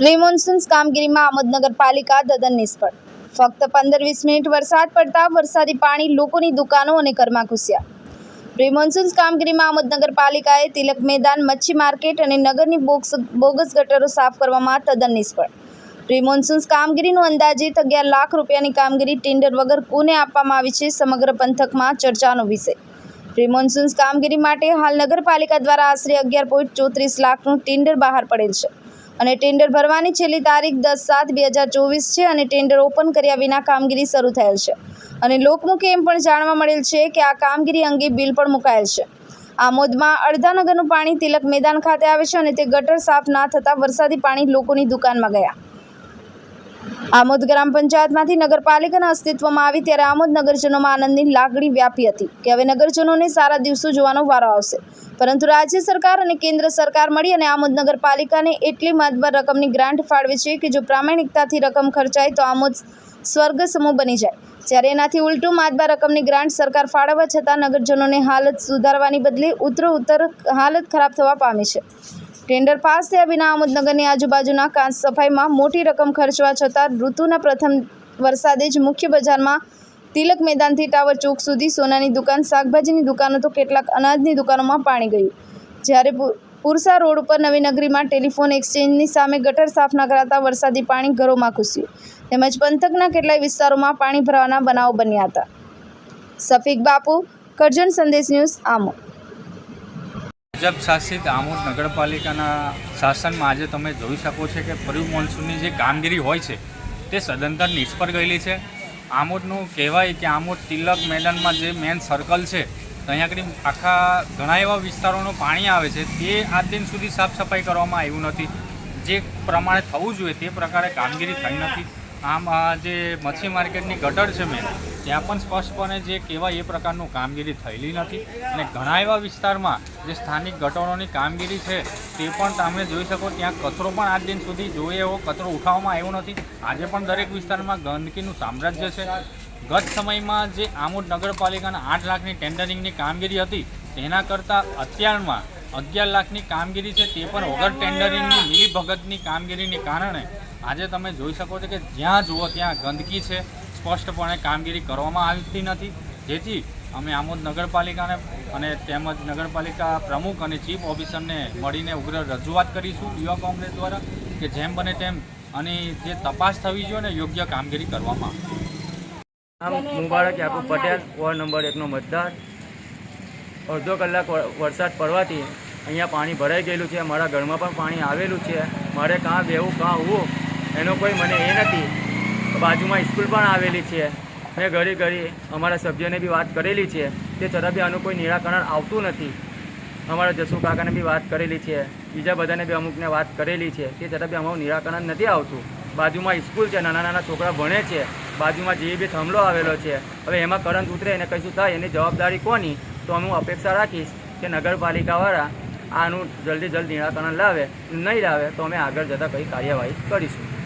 Pre કામગીરીમાં આમોદ નગરપાલિકા તદ્દન નિષ્ફળ. ફક્ત પંદર વીસ મિનિટ વરસાદ પડતા વરસાદી પાણી લોકોની દુકાનો અને ઘરમાં ઘૂસ્યા. પ્રી કામગીરીમાં આમોદ નગરપાલિકાએ તિલક મેદાન, મચ્છી માર્કેટ અને નગરની બોક્સ, બોગસ ગટરો સાફ કરવામાં તદ્દન નિષ્ફળ. પ્રી કામગીરીનું અંદાજિત અગિયાર લાખ રૂપિયાની કામગીરી ટેન્ડર વગર કોને આપવામાં આવી છે સમગ્ર પંથકમાં ચર્ચાનો વિષય. પ્રી કામગીરી માટે હાલ નગરપાલિકા દ્વારા આશરે અગિયાર પોઈન્ટ ચોત્રીસ લાખનું ટેન્ડર બહાર પડેલ છે. અને ટેન્ડર ભરવાની છેલ્લી તારીખ દસ સાત બે હજાર ચોવીસ છે અને ટેન્ડર ઓપન કર્યા વિના કામગીરી શરૂ થયેલ છે. અને લોકમુખે એમ પણ જાણવા મળેલ છે કે આ કામગીરી અંગે બિલ પણ મુકાયેલ છે. આમોદમાં અડધા નગરનું પાણી તિલક મેદાન ખાતે આવે છે અને તે ગટર સાફ ના થતાં વરસાદી પાણી લોકોની દુકાનમાં ગયા. આમોદ ગ્રામ પંચાયતમાંથી નગરપાલિકાના અસ્તિત્વમાં આવી ત્યારે આમોદ નગરજનોમાં આનંદની લાગણી વ્યાપી હતી કે હવે નગરજનોને સારા દિવસો જોવાનો વારો આવશે. પરંતુ રાજ્ય સરકાર અને કેન્દ્ર સરકાર મળી અને આમોદ નગરપાલિકાને એટલી માતબર રકમની ગ્રાન્ટ ફાળવે છે કે જો પ્રામાણિકતાથી રકમ ખર્ચાય તો આમોદ સ્વર્ગ સમૂહ બની જાય. જ્યારે એનાથી ઉલટું માતબાર રકમની ગ્રાન્ટ સરકાર ફાળવવા છતાં નગરજનોને હાલત સુધારવાની બદલે ઉત્તરોત્તર હાલત ખરાબ થવા પામી છે. ટેન્ડર પાસ થયા વિના આમોદનગરની આજુબાજુના કાંસ સફાઈમાં મોટી રકમ ખર્ચવા છતાં ઋતુના પ્રથમ વરસાદે જ મુખ્ય બજારમાં તિલક મેદાનથી ટાવર ચોક સુધી સોનાની દુકાન, શાકભાજીની દુકાનો તો કેટલાક અનાજની દુકાનોમાં પાણી ગયું. જ્યારે પુરસા રોડ ઉપર નવી નગરીમાં ટેલિફોન એક્સચેન્જની સામે ગટર સાફ ન કરાતા વરસાદી પાણી ઘરોમાં ઘૂસ્યું. તેમજ પંથકના કેટલાય વિસ્તારોમાં પાણી ભરાવાના બનાવો બન્યા હતા. સફીક બાપુ, કરજણ સંદેશ ન્યૂઝ આમો ભાજપ શાસિત આમોદ નગરપાલિકાના શાસનમાં આજે તમે જોઈ શકો છો કે પ્રી મોન્સૂનની જે કામગીરી હોય છે, તે સદંતર નિષ્ફળ ગયેલી છે. આમોદનું કહેવાય કે આમોદ તિલક મેદાનમાં જે મેન સર્કલ છે, ત્યાં આગળ આખા ઘણા એવા વિસ્તારોનું પાણી આવે છે, તે આજ દિન સુધી સાફ સફાઈ કરવામાં આવ્યું નથી. જે પ્રમાણે થવું જોઈએ તે પ્રકારે કામગીરી થઈ નથી. આમ જે મચ્છી માર્કેટની ગટર છે મેં ત્યાં પણ સ્પષ્ટપણે જે કહેવાય એ પ્રકારનું કામગીરી થયેલી નથી. અને ઘણા એવા વિસ્તારમાં જે સ્થાનિક ગટરોની કામગીરી છે, તે પણ તમે જોઈ શકો, ત્યાં કચરો પણ આજ દિન સુધી જોઈએ એવો કચરો ઉઠાવવામાં આવ્યો નથી. આજે પણ દરેક વિસ્તારમાં ગંદકીનું સામ્રાજ્ય છે. ગત સમયમાં જે આમોદ નગરપાલિકાના આઠ લાખની ટેન્ડરિંગની કામગીરી હતી, તેના કરતાં અત્યારમાં અગિયાર લાખની કામગીરી છે, તે પણ વગર ટેન્ડરિંગની, મિલીભગતની કામગીરીને કારણે આજે તમે જોઈ શકો છો કે જ્યાં જુઓ ત્યાં ગંદકી છે. સ્પષ્ટપણે કામગીરી કરવામાં આવતી નથી. જેથી અમે આમોદ નગરપાલિકાને અને તેમજ નગરપાલિકા પ્રમુખ અને ચીફ ઓફિસરને મળીને ઉગ્ર રજૂઆત કરીશું યુવા કોંગ્રેસ દ્વારા કે જેમ બને તેમ અને જે તપાસ થવી જોઈએ ને યોગ્ય કામગીરી કરવામાં નામ મુબારક, યાકુબ પટેલ, વોર્ડ નંબર એકનો મતદાર. અડધો કલાક વરસાદ પડવાથી અહીંયા પાણી ભરાઈ ગયેલું છે મારા ઘરમાં પણ પાણી આવેલું છે. મારે કાં બેવું કાં હોવું એનો કોઈ મને એ નથી. બાજુમાં સ્કૂલ પણ આવેલી છે. મેં ઘડી ઘડી અમારા સભ્યને બી વાત કરેલી છે તે છતાં બી આનું કોઈ નિરાકરણ આવતું નથી. અમારા જસુ કાકાને બી વાત કરેલી છે. બીજા બધાને બી અમુકને વાત કરેલી છે તે છતાં બી અમારું નિરાકરણ નથી આવતું. બાજુમાં સ્કૂલ છે, નાના નાના છોકરા ભણે છે. બાજુમાં જે બી થમલો આવેલો છે. હવે એમાં કરંટ ઉતરે એને કશું થાય? એની જવાબદારી કોની? તો હું અપેક્ષા રાખીશ કે નગરપાલિકાવાળા આનું જલ્દી જલ્દી નિરાકરણ લાવે. નહીં લાવે તો અમે આગળ જતાં કંઈ કાર્યવાહી કરીશું.